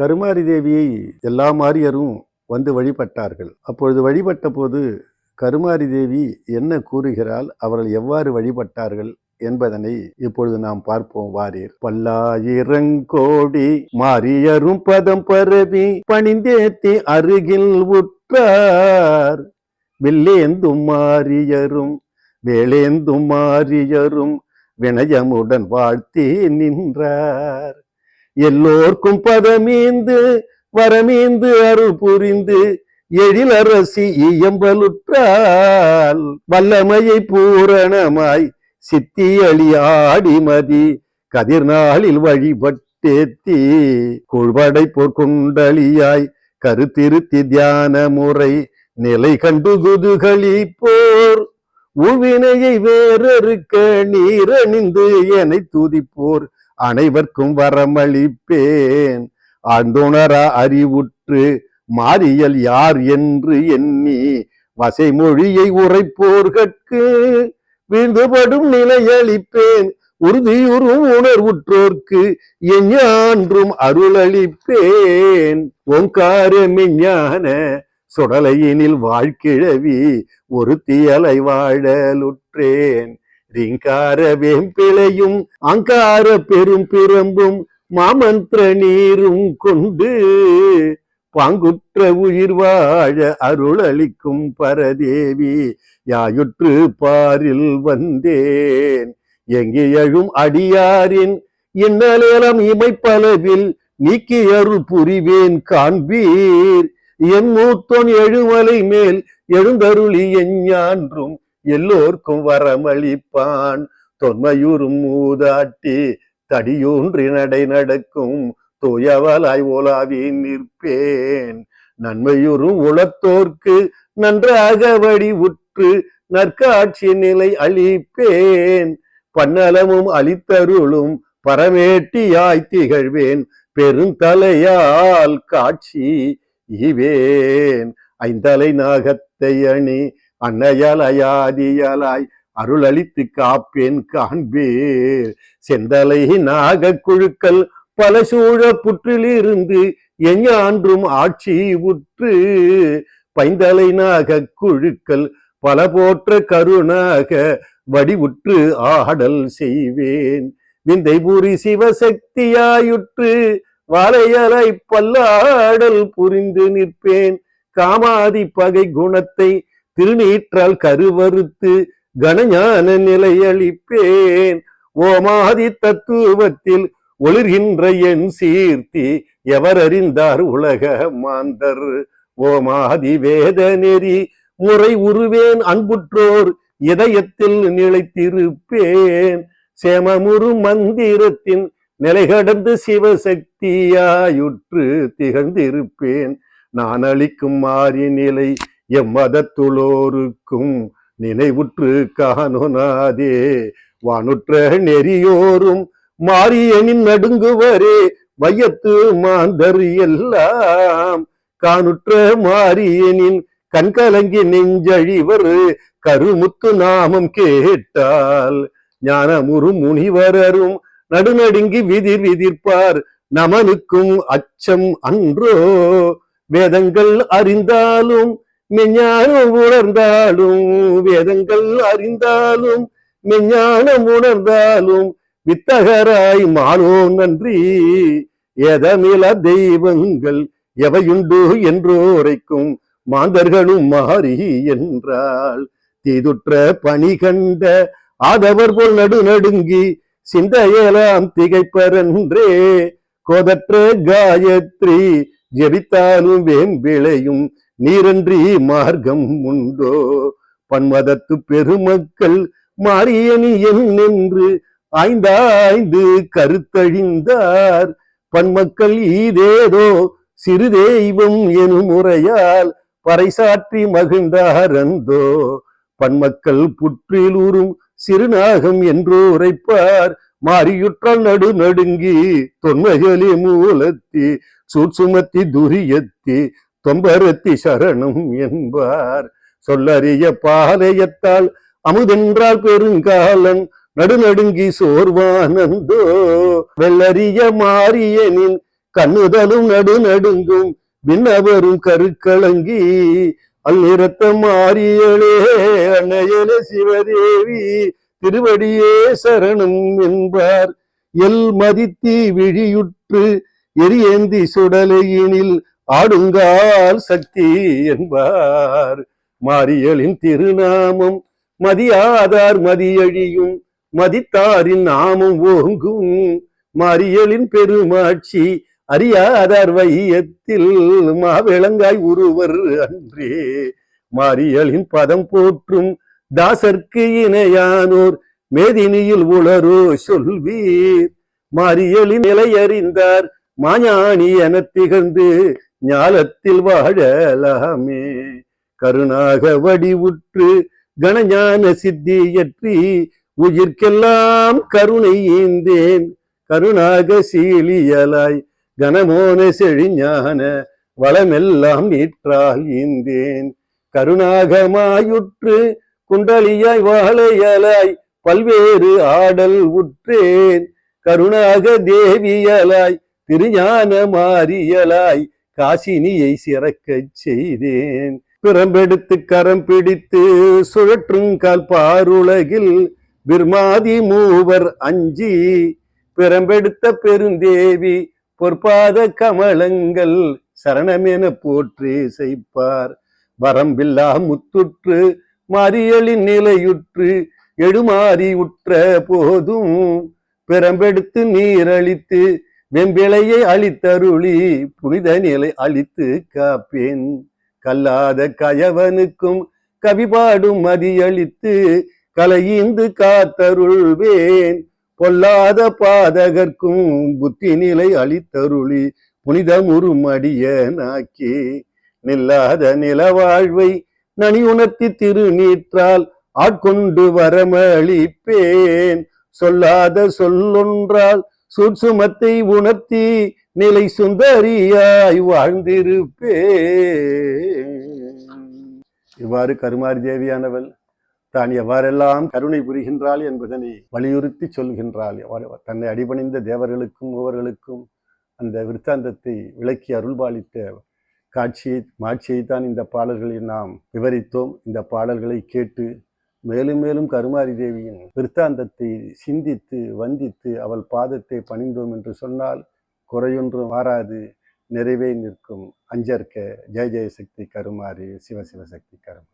கருமாரி தேவியை எல்லா மாரியரும் வந்து வழிபட்டார்கள். அப்பொழுது வழிபட்ட போது கருமாரி தேவி என்ன கூறுகிறாள்? அவர்கள் எவ்வாறு வழிபட்டார்கள்? என்பதனை இப்பொழுது நாம் பார்ப்போம். வாரீர். பல்லாயிரங்கோடி மாரியரும் பதம் பரவி பணிந்தேத்தி அருகில் உற்றார். வில்லேந்தும் மாரியரும் வேலேந்தும் மாரியரும் வினயமுடன் வாழ்த்தி நின்றார். எல்லோர்க்கும் பதமீந்து வரமீந்து அருள் புரிந்து எழிலரசி இயம்பலுற்றால் வல்லமையை பூரணமாய் சித்தியளி ஆடிமதி கதிர்நாளில் வழிபட்டேத்தி குழ்வடை பொற்குண்டலியாய் கருத்திருத்தி தியான முறை நிலை கண்டு குதுகளி போர் உவினையை வேறறுக்க நீரணிந்து எனை துதிப்போர் அனைவர்க்கும் வரமளிப்பேன். ஆழ்ந்துணரா அறிவுற்று மாறியல் யார் என்று எண்ணி வசைமொழியை உரைப்போர்கட்கு வீழ்ந்துபடும் நிலையளிப்பேன். உறுதியுறும் உணர்வுற்றோர்க்கு எஞ்ஞான்றும் அருளளிப்பேன். ஓங்காரமெஞ்ஞான சுடலையினில் வாழ்கிழவி ஒரு தியலை வாழலுற்றேன். ரீங்கார வேம்பிளையும் அங்கார பெரும் பிரம்பும் மாமந்திர நீரும் கொண்டு பாங்குற்ற உயிர் வாழ அருளளிக்கும் பரதேவி. யாயுற்று பாரில் வந்தேன். எங்கேயழும் அடியாரின் இன்னலேலம் இமைப்பளவில் நீக்கி அருள் புரிவேன் காண்பீர். என் மூத்தோன் எழுமலை மேல் எழுந்தருளி எஞ்ஞான்றும் எல்லோர்க்கும் வரமளிப்பான். தொன்மையூரும் மூதாட்டி தடியூன்றி நடை நடக்கும். தூயவலாய் ஓலாவி நிற்பேன். நன்மையுறும் உளத்தோர்க்கு நன்றாக வடி உற்று நற்காட்சி நிலை அளிப்பேன். பன்னலமும் அளித்தருளும் பரமேட்டியாய் திகழ்வேன். பெருந்தலையால் காட்சி இவேன் ஐந்தலை நாகத்தை அணி அன்னையலையாதியலாய் அருளளித்து காப்பேன் காண்பேர். செந்தலை நாக குழுக்கள் பல சூழ புற்றிலிருந்து எஞ்ஞான்றும் ஆட்சி உற்று. பைந்தலை நாக குழுக்கள் பல போற்ற கருணாக வடிவுற்று ஆடல் செய்வேன். விந்தைபுரி சிவசக்தியாயுற்று வாழையலை பல்லாடல் புரிந்து நிற்பேன். காமாதி பகை குணத்தை திருநீற்றால் கருவறுத்து கனஞான நிலையளிப்பேன். ஓமாதி தத்துவத்தில் ஒளிர்கின்ற என் சீர்த்தி எவர் அறிந்தார் உலக மாந்தர். ஓமாதி வேத நெறி முறை உருவேன் அன்புற்றோர் இதயத்தில் நிலைத்திருப்பேன். சேமமுரு மந்திரத்தின் நிலை கடந்து சிவசக்தியாயுற்று திகழ்ந்திருப்பேன். நான் அளிக்கும் மாறி நிலை எம்மதத்துளோருக்கும் நினைவுற்று காணொனாதே. வானுற்ற நெறியோரும் மாரியனின் நடுங்குவரே. வையத்து மாந்தர் எல்லாம் காணுற்ற மாரியனின் கண்கலங்கி நெஞ்சழிவர் கருமுத்து நாமம் கேட்டால். ஞானமுறு முனிவரரும் நடுநடுங்கி விதிர் விதிர்ப்பார். நமனுக்கும் அச்சம் அன்றோ. வேதங்கள் அறிந்தாலும் மெஞ்ஞானம் உணர்ந்தாலும் வேதங்கள் அறிந்தாலும் மெஞ்ஞானம் உணர்ந்தாலும் வித்தகராய் மானோ நன்றி. எதமில தெய்வங்கள் எவையுண்டு என்றோரைக்கும் மாந்தர்களும் மாறி என்றாள். தீதுற்ற பணி கண்ட ஆதவர் போல் நடு நடுங்கி சிந்தையலாம் திகைப்பரன்றே. கோதற்ற காயத்ரி ஜெபித்தாலும் வேம்பிளையும் நீரன்றி மார்க்கம் உண்டோ? பன்மதத்து பெருமக்கள் மாரியணி என்று ஆய்ந்தாய்ந்து கருத்தழிந்தார். பன்மக்கள் ஈதேதோ சிறு தெய்வம் எனும் முறையால் பறைசாற்றி மகிழ்ந்தார் அந்தோ பன்மக்கள் புற்றிலூரும் சிறுநாகம் என்று உரைப்பார். மாரியுற்றால் நடு நடுங்கி தொன்மைகளி மூலத்தி சூட்சுமத்தி துரியத்தி தொம்பருத்தி சரணம் என்பார். சொல்லறிய பாளையத்தால் அமுதென்றால் பெருங்காலன் நடுநடுங்கி சோர்வானந்தோ. வெள்ளறிய மாரியனின் கண்ணுதலும் நடுநடுங்கும் விண்ணவரும் கருக்கலங்கி அந்நிறத்த மாரியலே அன்னையலே சிவதேவி திருவடியே சரணம் என்பார். எல் மதித்தி விழியுற்று எரியேந்தி சுடலையினில் ஆடுங்கால் சக்தி என்பார். மாரியலின் திருநாமம் மதியாதார் மதியழியும் மதித்தாரின் நாமம் ஓங்கும். மாரியலின் பெருமாட்சி அறியாதார் வையத்தில் மாவிளங்காய் உருவர் அன்றே. மாரியலின் பதம் போற்றும் தாசர்க்கு இணையானோர் மேதினியில் உளரோ சொல்வீர். மாரியலின் நிலையறிந்தார் மாஞானி எனத் திகழ்ந்து ஞாலத்தில் வாழலாமே கருணாக வடிவுற்று கணஞான சித்தியற்றி உயிர்க்கெல்லாம் கருணை ஈந்தேன். கருணாக சீலியலாய் கனமோன செழிஞான வளமெல்லாம் நீற்றால் ஈந்தேன். கருணாகமாயுற்று குண்டலியாய் வாழையலாய் பல்வேறு ஆடல் உற்றேன். கருணாக தேவியலாய் திருஞான மாறியலாய் காசினியை சிறக்கச் செய்தேன். பிறம்பெடுத்து கரம் பிடித்து சுழற்றுங்கால் பாருலகில் பிரமாதி மூவர் அஞ்சி பிறம்பெடுத்த பெருந்தேவி பொற்பாத கமலங்கள் சரணமென போற்றி செய்ப்பார். வரம்பில்லா முத்துற்று மாரியலின் நிலையுற்று எடுமாறி உற்ற போதும் பிறம்பெடுத்து நீரழித்து வெம்பிளையை அழித்தருளி புனித நிலை அழித்து காப்பேன். கல்லாத கயவனுக்கும் கவிபாடும் மதியளித்து கலையீந்து காத்தருள்வேன். பொல்லாத பாதகர்க்கும் புத்தி நிலை அளித்தருளி புனிதமுறுமடிய நாக்கி நில்லாத நிலவாழ்வை நனி உணர்த்தி திருநீற்றால் ஆட்கொண்டு வரமளிப்பேன். சொல்லாத சொல்லொன்றால் சுட்சுமத்தை உணர்த்தி நிலை சுந்தரியாய் வாழ்ந்திருப்பே இவ்வாறு கருமாரி தேவியானவள் தான் எவ்வாறெல்லாம் கருணை புரிகின்றாள் என்பதனை வலியுறுத்தி சொல்கின்றாள். தன்னை அடிபணிந்த தேவர்களுக்கும் மூவர்களுக்கும் அந்த விருத்தாந்தத்தை விளக்கி அருள்பாலித்த காட்சியை மாட்சியை தான் இந்த பாடல்களில் நாம் விவரித்தோம். இந்த பாடல்களை கேட்டு மேலும் மேலும் கருமாரி தேவியின் விற்த்தாந்தத்தை சிந்தித்து வந்தித்து அவள் பாதத்தை பணிந்தோம் என்று சொன்னால் குறையொன்றும் மாறாது. நிறைவே நிற்கும். அஞ்சற்க. ஜெய ஜெயசக்தி கருமாரி சிவசிவசக்தி கருமாரி